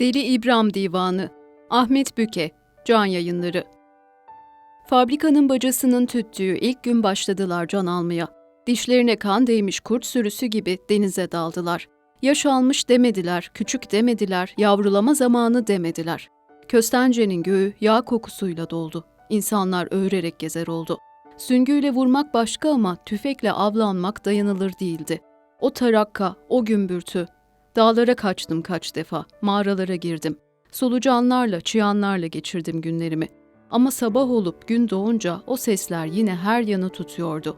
Deli İbrahim Divanı Ahmet Büke Can Yayınları Fabrikanın bacasının tüttüğü ilk gün başladılar can almaya. Dişlerine kan değmiş kurt sürüsü gibi denize daldılar. Yaş almış demediler, küçük demediler, yavrulama zamanı demediler. Köstencenin göğü yağ kokusuyla doldu. İnsanlar öğrerek gezer oldu. Süngüyle vurmak başka ama tüfekle avlanmak dayanılır değildi. O tarakka, o gümbürtü. Dağlara kaçtım kaç defa, mağaralara girdim. Solucanlarla, çıyanlarla geçirdim günlerimi. Ama sabah olup gün doğunca o sesler yine her yanı tutuyordu.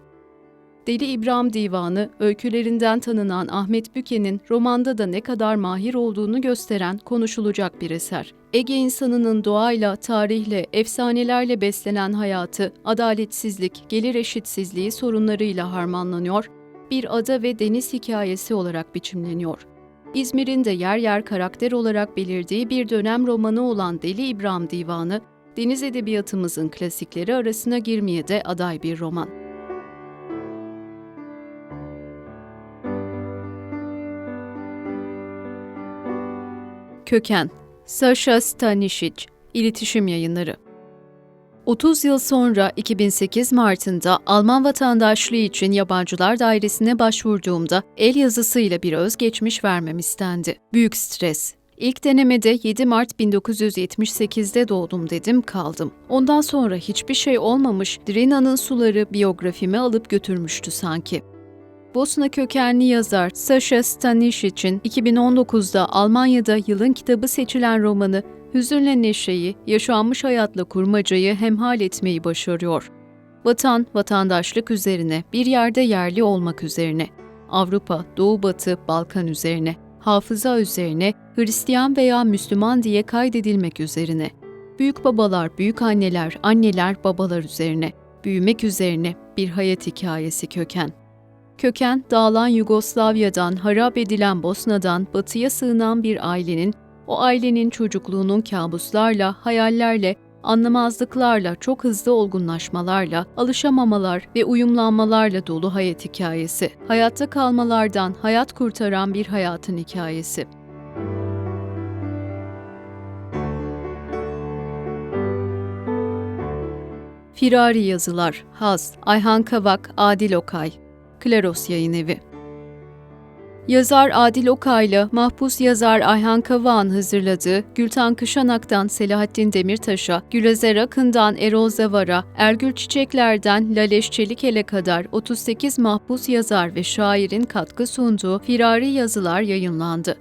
Deli İbrahim Divanı, öykülerinden tanınan Ahmet Büke'nin romanda da ne kadar mahir olduğunu gösteren konuşulacak bir eser. Ege insanının doğayla, tarihle, efsanelerle beslenen hayatı, adaletsizlik, gelir eşitsizliği sorunlarıyla harmanlanıyor, bir ada ve deniz hikayesi olarak biçimleniyor. İzmir'in de yer yer karakter olarak belirdiği bir dönem romanı olan Deli İbrahim Divanı, deniz edebiyatımızın klasikleri arasına girmeye de aday bir roman. Köken Sasha Stanisic İletişim Yayınları 30 yıl sonra 2008 Mart'ında Alman vatandaşlığı için Yabancılar Dairesi'ne başvurduğumda el yazısıyla bir özgeçmiş vermem istendi. Büyük stres. İlk denemede 7 Mart 1978'de doğdum dedim kaldım. Ondan sonra hiçbir şey olmamış, Drina'nın suları biyografimi alıp götürmüştü sanki. Bosna kökenli yazar Sasha Stanisic'in 2019'da Almanya'da yılın kitabı seçilen romanı hüzünle neşeyi, yaşanmış hayatla kurmacayı hemhal etmeyi başarıyor. Vatan, vatandaşlık üzerine, bir yerde yerli olmak üzerine, Avrupa, Doğu Batı, Balkan üzerine, hafıza üzerine, Hristiyan veya Müslüman diye kaydedilmek üzerine, büyük babalar, büyük anneler, anneler, babalar üzerine, büyümek üzerine bir hayat hikayesi köken. Köken, dağılan Yugoslavya'dan, harap edilen Bosna'dan batıya sığınan bir ailenin, o ailenin çocukluğunun kabuslarla, hayallerle, anlamazlıklarla, çok hızlı olgunlaşmalarla, alışamamalar ve uyumlanmalarla dolu hayat hikayesi. Hayatta kalmalardan hayat kurtaran bir hayatın hikayesi. Firari Yazılar, Haz, Ayhan Kavak, Adil Okay, Klaros Yayın Evi Yazar Adil Okay'la mahpus yazar Ayhan Kavak'ın hazırladığı Gültan Kışanak'tan Selahattin Demirtaş'a, Gülezer Akın'dan Erol Zavar'a, Ergül Çiçekler'den Laleş Çelikel'e kadar 38 mahpus yazar ve şairin katkı sunduğu firari yazılar yayınlandı.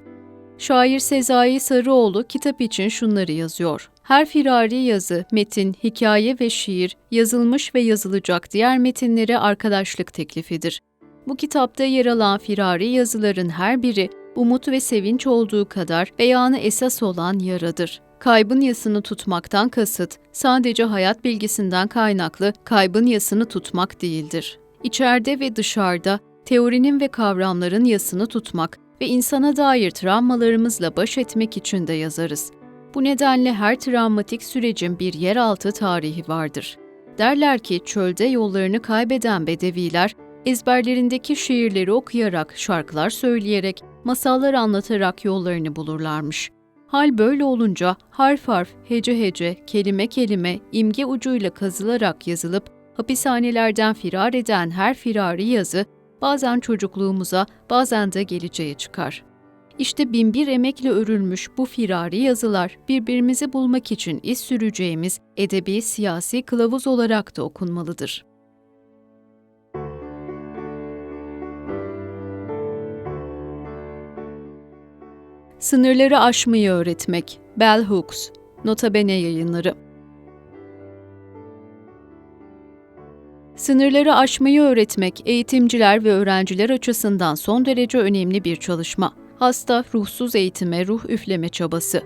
Şair Sezai Sarıoğlu kitap için şunları yazıyor. Her firari yazı, metin, hikaye ve şiir, yazılmış ve yazılacak diğer metinlere arkadaşlık teklifidir. Bu kitapta yer alan firari yazıların her biri umut ve sevinç olduğu kadar beyanı esas olan yaradır. Kaybın yasını tutmaktan kasıt, sadece hayat bilgisinden kaynaklı kaybın yasını tutmak değildir. İçeride ve dışarıda teorinin ve kavramların yasını tutmak ve insana dair travmalarımızla baş etmek için de yazarız. Bu nedenle her travmatik sürecin bir yeraltı tarihi vardır. Derler ki çölde yollarını kaybeden bedeviler ezberlerindeki şiirleri okuyarak, şarkılar söyleyerek, masallar anlatarak yollarını bulurlarmış. Hal böyle olunca harf harf, hece hece, kelime kelime, imge ucuyla kazılarak yazılıp hapishanelerden firar eden her firari yazı bazen çocukluğumuza, bazen de geleceğe çıkar. İşte binbir emekle örülmüş bu firari yazılar birbirimizi bulmak için iz süreceğimiz edebi siyasi kılavuz olarak da okunmalıdır. Sınırları aşmayı öğretmek. Bell Hooks. Nota Bene yayınları. Sınırları aşmayı öğretmek eğitimciler ve öğrenciler açısından son derece önemli bir çalışma. Hasta ruhsuz eğitime ruh üfleme çabası.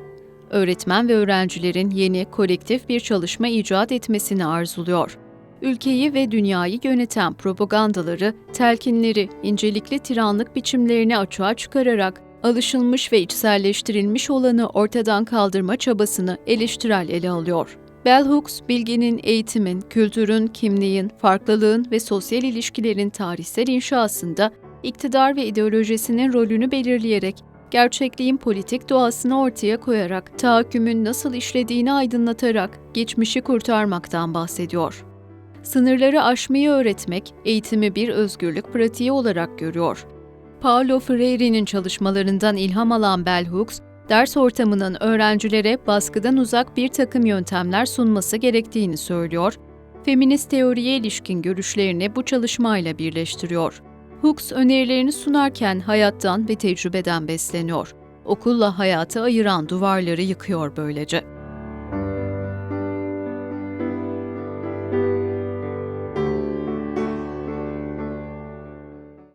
Öğretmen ve öğrencilerin yeni kolektif bir çalışma icat etmesini arzuluyor. Ülkeyi ve dünyayı yöneten propagandaları, telkinleri, incelikli tiranlık biçimlerini açığa çıkararak alışılmış ve içselleştirilmiş olanı ortadan kaldırma çabasını eleştirel ele alıyor. Bell Hooks, bilginin, eğitimin, kültürün, kimliğin, farklılığın ve sosyal ilişkilerin tarihsel inşasında iktidar ve ideolojisinin rolünü belirleyerek gerçekliğin politik doğasını ortaya koyarak, tahakkümün nasıl işlediğini aydınlatarak geçmişi kurtarmaktan bahsediyor. Sınırları aşmayı öğretmek, eğitimi bir özgürlük pratiği olarak görüyor. Paulo Freire'nin çalışmalarından ilham alan Bell Hooks, ders ortamının öğrencilere baskıdan uzak bir takım yöntemler sunması gerektiğini söylüyor, feminist teoriye ilişkin görüşlerini bu çalışmayla birleştiriyor. Hooks önerilerini sunarken hayattan ve tecrübeden besleniyor. Okulla hayatı ayıran duvarları yıkıyor böylece.